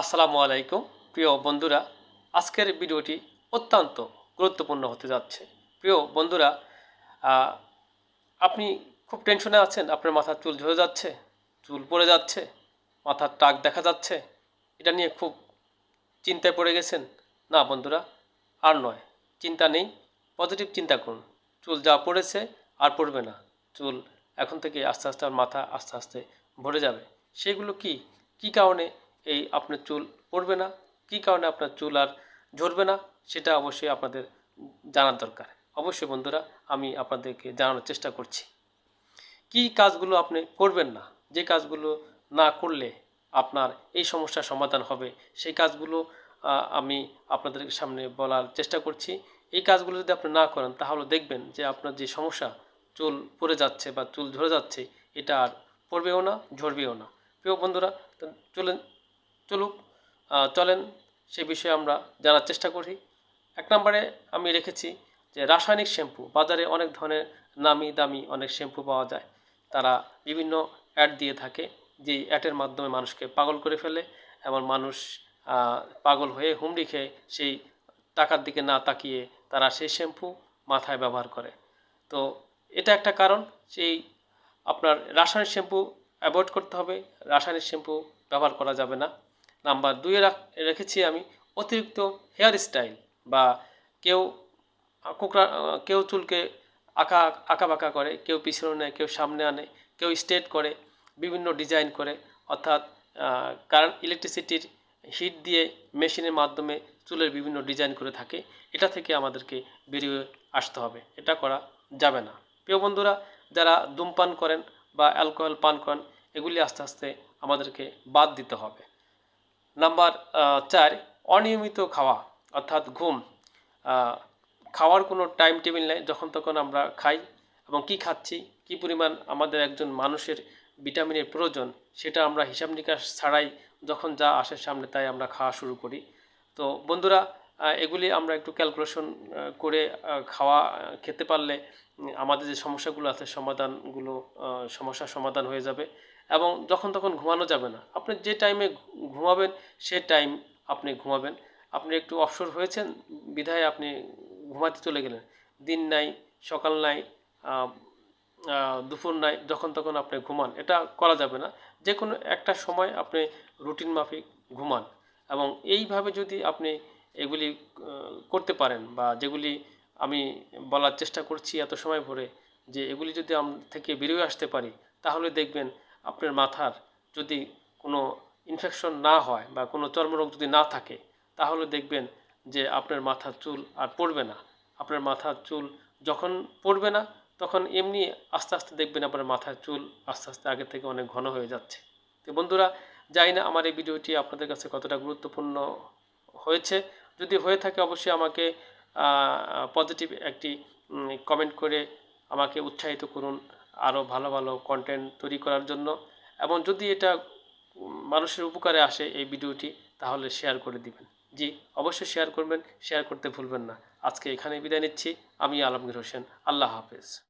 আসসালামু আলাইকুম, প্রিয় বন্ধুরা। আজকের ভিডিওটি অত্যন্ত গুরুত্বপূর্ণ হতে যাচ্ছে। প্রিয় বন্ধুরা আপনি খুব টেনশনে আছেন, আপনার মাথার চুল ঝরে যাচ্ছে, চুল পড়ে যাচ্ছে, মাথার টাক দেখা যাচ্ছে, এটা নিয়ে খুব চিন্তায় পড়ে গেছেন? না বন্ধুরা, আর নয়, চিন্তা নেই, পজিটিভ চিন্তা করুন। চুল যা পড়েছে আর পড়বে না। চুল এখন থেকে আস্তে আস্তে আর মাথা আস্তে আস্তে ভরে যাবে। সেগুলো কি? কি কারণে এই আপনার চুল পড়বে না। কি কারণে আপনার চুল আর ঝরবে না, সেটা অবশ্যই আপনাদের জানার দরকার। অবশ্যই বন্ধুরা, আমি আপনাদেরকে জানানোর চেষ্টা করছি। কি কাজগুলো আপনি করবেন না? যে কাজগুলো না করলে আপনার এই সমস্যার সমাধান হবে, সেই কাজগুলো আমি আপনাদের সামনে বলার চেষ্টা করছি। এই কাজগুলো যদি আপনি না করেন, তাহলে দেখবেন যে আপনার যে সমস্যা, চুল পড়ে যাচ্ছে বা চুল ঝরে যাচ্ছে, এটা আর পড়বেও না, ঝরবেও না। প্রিয় বন্ধুরা চলেন চলুক চলেন, সে বিষয়ে আমরা জানার চেষ্টা করি। এক নম্বরে আমি রেখেছি যে রাসায়নিক শ্যাম্পু, বাজারে অনেক ধরনের নামি দামি অনেক শ্যাম্পু পাওয়া যায়। তারা বিভিন্ন অ্যাড দিয়ে থাকে যে অ্যাডের মাধ্যমে মানুষকে পাগল করে ফেলে, এমন মানুষ পাগল হয়ে হুমড়ি খেয়ে সেই টাকার দিকে না তাকিয়ে তারা সেই শ্যাম্পু মাথায় ব্যবহার করে। তো এটা একটা কারণ, সেই আপনার রাসায়নিক শ্যাম্পু অ্যাভয়েড করতে হবে, রাসায়নিক শ্যাম্পু ব্যবহার করা যাবে না। নাম্বার রাখ- রেখেছি আমি অতিরিক্ত হেয়ার স্টাইল বা কেউ কোকড়া, কেউ চুলকে আঁকা আঁকা বাঁকা করে, কেউ পিছনে নেয়, কেউ সামনে আনে, কেউ স্ট্রেট করে, বিভিন্ন ডিজাইন করে, অর্থাৎ কারেন্ট ইলেকট্রিসিটির হিট দিয়ে মেশিনের মাধ্যমে চুলের বিভিন্ন ডিজাইন করে থাকে, এটা থেকে আমাদেরকে বেরিয়ে আসতে হবে, এটা করা যাবে না। প্রিয় বন্ধুরা, যারা ধূমপান করেন বা অ্যালকোহল পান করেন, এগুলি আস্তে আস্তে আমাদেরকে বাদ দিতে হবে। নাম্বার চার, অনিয়মিত খাওয়া, অর্থাৎ ঘুম। খাওয়ার কোনো টাইম টেবিল নেই, যখন তখন আমরা খাই এবং কি খাচ্ছি, কি পরিমাণ আমাদের একজন মানুষের ভিটামিনের প্রয়োজন, সেটা আমরা হিসাব নিকাশ ছাড়াই যখন যা আসে সামনে তাই আমরা খাওয়া শুরু করি। তো বন্ধুরা এগুলি আমরা একটু ক্যালকুলেশন করে খাওয়া খেতে পারলে আমাদের যে সমস্যাগুলো আছে, সমাধানগুলো সমস্যার সমাধান হয়ে যাবে। এবং যখন তখন ঘুমানো যাবে না। আপনি যে টাইমে ঘুমাবেন, সে টাইম আপনি ঘুমাবেন। আপনি একটু অবসর হয়েছেন, বিধায় আপনি ঘুমাতে চলে গেলেন। দিন নাই, সকাল নাই দুপুর নাই, যখন তখন আপনি ঘুমান। এটা করা যাবে না। যে কোনো একটা সময় আপনি রুটিন মাফিক ঘুমান এবং এইভাবে যদি আপনি এগুলি করতে পারেন বা যেগুলি আমি বলার চেষ্টা করছি এত সময় ভরে যে এগুলি যদি আম থেকে বেরিয়ে আসতে পারি, তাহলে দেখবেন আপনার মাথার যদি কোনো ইনফেকশন না হয় বা কোনো চর্মরোগ যদি না থাকে, তাহলে দেখবেন যে আপনার মাথার চুল আর পড়বে না। আপনার মাথার চুল যখন পড়বে না, তখন এমনি আস্তে আস্তে দেখবেন আপনার মাথার চুল আস্তে আস্তে আগে থেকে অনেক ঘন হয়ে যাচ্ছে। তো বন্ধুরা, জানি না আমার এই ভিডিওটি আপনাদের কাছে কতটা গুরুত্বপূর্ণ হয়েছে। যদি হয়ে থাকে অবশ্যই আমাকে পজিটিভ একটি কমেন্ট করে আমাকে উৎসাহিত করুন। আরও ভালো ভালো কন্টেন্ট তৈরি করার জন্য। এবং যদি এটা মানুষের উপকারে আসে এই ভিডিওটি, তাহলে শেয়ার করে দিবেন। জি, অবশ্যই শেয়ার করবেন শেয়ার করতে ভুলবেন না। আজকে এখানে বিদায় নিচ্ছি। আমি আলমগীর হোসেন। আল্লাহ হাফেজ।